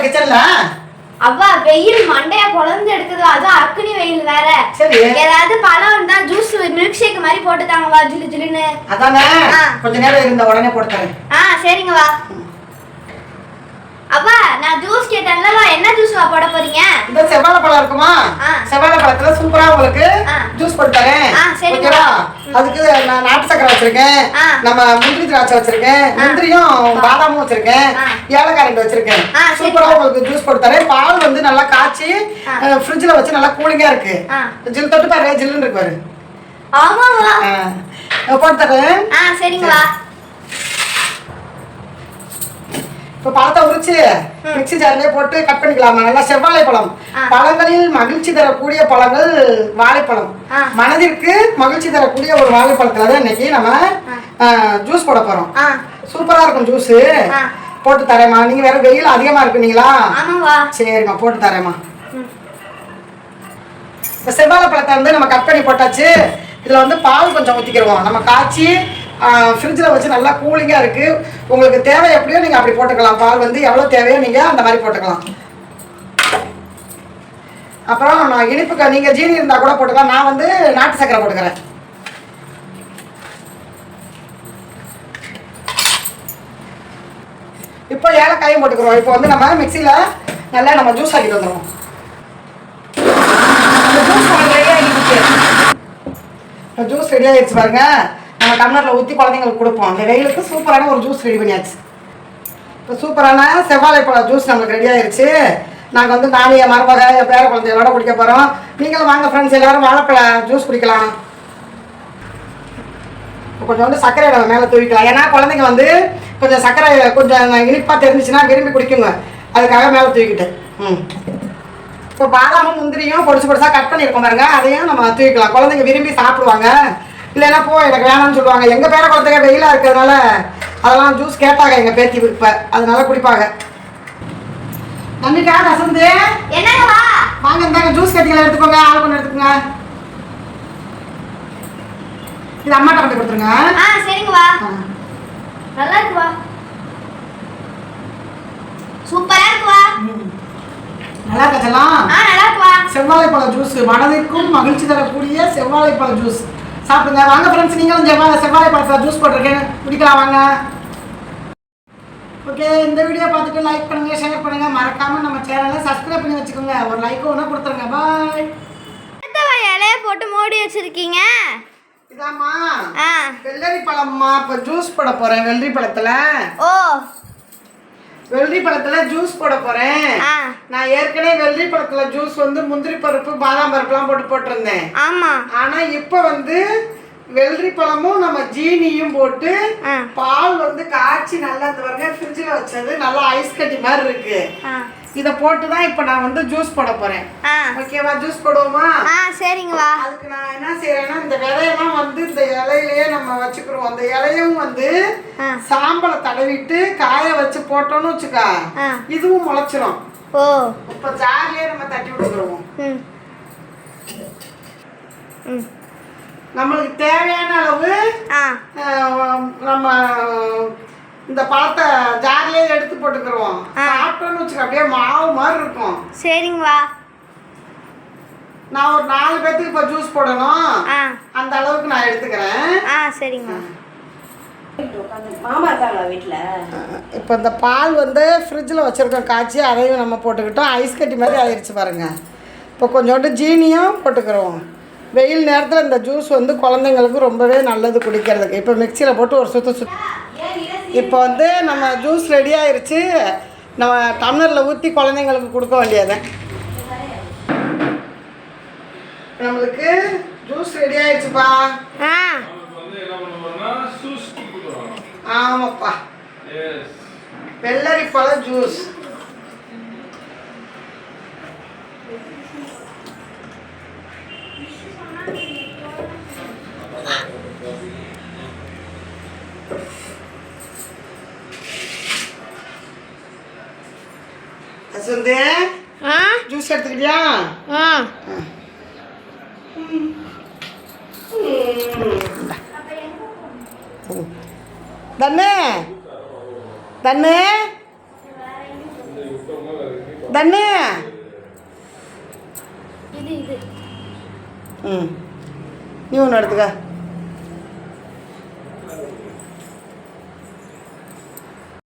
போல கிச்சன்ல அவ்வா வெயில் மண்டைய பொழந்து எடுக்குது அதுவும் அக்குனி வெயில் வேற. ஏதாவது பழம் இருந்தா ஜூஸ் மில்க் ஷேக் மாதிரி போட்டு தாங்கவா ஜிலு ஜிலுன்னு அதானே. கொஞ்ச நேரம் இருந்த உடனே போட்டு தரேன். ஆ சரிங்க வா. அவ்வா நான் ஜூஸ் கேட்டேன்லவா என்ன ஜூஸ் வா போட போறீங்க? இந்த செவ்வாழை பழம் இருக்குமா. செவ்வாழை பழத்துல சூப்பரா உங்களுக்கு. ஜூஸ் போட்டு தரேன். அதுக்கு நான் நாட்டு சக்கரை வச்சிருக்கேன். நம்ம முந்திரி திராட்சை வச்சிருக்கேன் முந்திரியும் பாதாமும் வச்சிருக்கேன். ஏலக்காய் ரெண்டு வச்சிருக்கேன் ஆ, சரிங்க. சூப்பரா உங்களுக்கு ஜூஸ் போட்டு பால் வந்து நல்லா காய்ச்சி. ஃப்ரிட்ஜில் வச்சு நல்லா கூலிங்கா இருக்கு. ஜில் தொட்டு பாரு ஜில்லுன்னு இருக்கு பாரு ஆமாவா ஆ. போட்டு தரேன் ஆ சரிங்க வா இப்போ பழத்தை உரிச்சு மிக்ஸி ஜார்லயே போட்டு கட் பண்ணிக்கலாமா? நல்லா செவ்வாழை பழம். பழங்களில் மகிழ்ச்சி தரக்கூடிய பழங்கள் வாழைப்பழம். மனதிற்கு மகிழ்ச்சி தரக்கூடிய ஒரு வாழைப்பழத்துல தான் இன்னைக்கு நம்ம ஜூஸ் போட போறோம். சூப்பரா இருக்கும் ஜூஸ். போட்டு தரேம்மா. நீங்க வேற வெயில் அதிகமா இருக்குனீங்களா? சரிம்மா போட்டு தரேம்மா. இப்போ செவ்வாழை பழத்தை வந்து நம்ம கட் பண்ணி போட்டாச்சு. இதில் வந்து பால் கொஞ்சம் ஊற்றிக்கிடுவோம் நம்ம காய்ச்சி ஃப்ரிட்ஜில் வச்சு நல்லா கூலிங்காக இருக்குது உங்களுக்கு தேவை எப்படியோ நீங்கள் அப்படி போட்டுக்கலாம். பால் வந்து எவ்வளோ தேவையோ நீங்கள் அந்த மாதிரி போட்டுக்கலாம். அப்புறம் நான் இனிப்புக்கு நீங்கள் ஜீனி இருந்தால் கூட போட்டுக்கலாம். நான் வந்து நாட்டு சக்கரை போட்டுக்கிறேன். இப்போ ஏலக்காயும் போட்டுக்கிறோம். இப்போ வந்து நம்ம மிக்சியில் நல்லா நம்ம ஜூஸ் ஆக்கிட்டு வந்துடுவோம் ஜூஸ் ரெடி ஆகிடுச்சு ஜூஸ் ரெடி ஆகிடுச்சு பாருங்க. நம்ம டம்ளரில் ஊற்றி குழந்தைங்களுக்கு கொடுப்போம். அந்த வெயிலுக்கு சூப்பரான ஒரு ஜூஸ் ரெடி பண்ணியாச்சு. இப்போ சூப்பரான செவ்வாழை பழ ஜூஸ் நம்மளுக்கு ரெடி ஆயிடுச்சு நாங்கள் வந்து நானே என் மருமக என் பேர குழந்தைகளோட குடிக்க போகிறோம் நீங்களும் வாங்க ஃப்ரெண்ட்ஸ் எல்லாரும் வாழைப்பழ ஜூஸ் குடிக்கலாம். கொஞ்சம் வந்து சர்க்கரை நம்ம மேலே தூவிக்கலாம். ஏன்னா குழந்தைங்க வந்து கொஞ்சம் சர்க்கரை கொஞ்சம் இனிப்பாக தெரிஞ்சிச்சுன்னா விரும்பி குடிக்குங்க. அதுக்காக மேலே தூக்கிட்டேன் ம். இப்போ பாதாமும் முந்திரியும் பொடிச்சு பொடிசாக கட் பண்ணியிருக்கோம் பாருங்க. அதையும் நம்ம தூக்கிக்கலாம் குழந்தைங்க விரும்பி சாப்பிடுவாங்க. இல்லைன்னா போ எனக்கு வேணாம்னு சொல்லுவாங்க. எங்கள் பேர குழந்தைங்க வெயிலாக இருக்கிறதுனால அதெல்லாம் ஜூஸ் கேட்டாங்க எங்கள் பேத்தி இப்போ. அதனால குடிப்பாங்க. நன்றிக்கா வசந்து. என்னங்க வா? வாங்க இந்தாங்க ஜூஸ் கட்டிகளை எடுத்துக்கோங்க. ஆள் கொண்டு எடுத்துக்கோங்க. இது அம்மாட்ட கொண்டு கொடுத்துருங்க. ஆ சரிங்க வா. ஆ. நல்லா இருக்கு வா. சூப்பரா இருக்கு வா. நல்லா இருக்கச்சலாம் ஆ நல்லா இருக்கு வா. செவ்வாழைப்பழ ஜூஸ் மனதிற்கும் மகிழ்ச்சி தரக்கூடிய செவ்வாழைப்பழ ஜூஸ் சாப்பிடுங்க. வாங்க ஃப்ரெண்ட்ஸ் நீங்களும் செவ்வாழை செவ்வாழைப்பழத்தில் ஜூஸ் போட்டிருக்கேன். குடிக்கலாம் வாங்க. ஓகே இந்த வீடியோ பார்த்துட்டு லைக் பண்ணுங்க ஷேர் பண்ணுங்க. மறக்காம நம்ம சேனலை சப்ஸ்கிரைப் பண்ணி வச்சுக்கோங்க. ஒரு லைக் ஒன்று கொடுத்துருங்க. பாய் இலைய போட்டு மூடி வச்சிருக்கீங்க? இதாம்மா. வெள்ளரி பழம்மா இப்போ ஜூஸ் போட போறேன் வெள்ளரி பழத்துல ஓ. வெள்ளரி பழத்துல ஜூஸ் போட போறேன். நான் ஏற்கனவே வெள்ளரி பழத்துல ஜூஸ் வந்து முந்திரி பருப்பு பாதாம் பருப்புலாம் போட்டு போட்டிருந்தேன். ஆமா. ஆனா இப்ப வந்து வெள்ளரி பழமும் நம்ம ஜீனியும் போட்டு பால் வந்து காய்ச்சி நல்லா இந்த பாருங்க ஃப்ரிட்ஜில் வச்சது நல்லா ஐஸ் கட்டி மாதிரி இருக்கு. இதை போட்டு தான் இப்போ நான் வந்து ஜூஸ் போட போறேன். ஆ. ஓகேவா ஜூஸ் போடுவோமா? ஆ சரிங்க வா. அதுக்கு நான் என்ன செய்யறேன்னா இந்த விதையெல்லாம் வந்து இந்த இலையிலேயே நம்ம வச்சுக்கிறோம் அந்த இலையும் வந்து சாம்பலை தடவிட்டு காய வச்சு போட்டோம்னு வச்சுக்கா. இதுவும் முளைச்சிரும். ஓ. இப்போ ஜார்லயே நம்ம தட்டி விட்டுக்கிறோம் நம்மளுக்கு தேவையான அளவு நம்ம இந்த பழத்தை ஜார்லயே எடுத்து போட்டுக்கிறோம். சாப்பிட்டோன்னு வச்சுக்க அப்படியே மாவு மாதிரி இருக்கும். சரிங்க வா நான் ஒரு நாலு பேர்த்துக்கு இப்போ ஜூஸ் போடணும். ஆ. அந்த அளவுக்கு நான் எடுத்துக்கிறேன். ஆ சரிங்க வா மாமா இருக்காங்களா வீட்டுல இப்போ இந்த பால் வந்து ஃப்ரிட்ஜில் வச்சுருக்கோம் காய்ச்சி அதையும் நம்ம போட்டுக்கிட்டோம். ஐஸ் கட்டி மாதிரி ஆயிடுச்சு பாருங்க. இப்போ கொஞ்சோண்டு ஜீனியும் போட்டுக்கிறோம். வெயில் நேரத்தில் இந்த ஜூஸ் வந்து குழந்தைங்களுக்கு ரொம்பவே நல்லது குடிக்கிறதுக்கு. இப்போ மிக்சியில் போட்டு ஒரு சுத்த சுத்த இப்போ வந்து நம்ம ஜூஸ் ரெடி ஆயிருச்சு. நம்ம டம்ளரில் ஊற்றி குழந்தைங்களுக்கு கொடுக்க வேண்டியது. நம்மளுக்கு ஜூஸ் ரெடி ஆயிடுச்சுப்பா. ஆமாப்பா. எஸ் வெள்ளரி பழ ஜூஸ் வசந்தி ஆ? ஜூஸ் எடுத்துக்கிட்டியா? ஆ. தண்ணு தண்ணு தண்ணு ம். நீ ஒன்று எடுத்துக்க.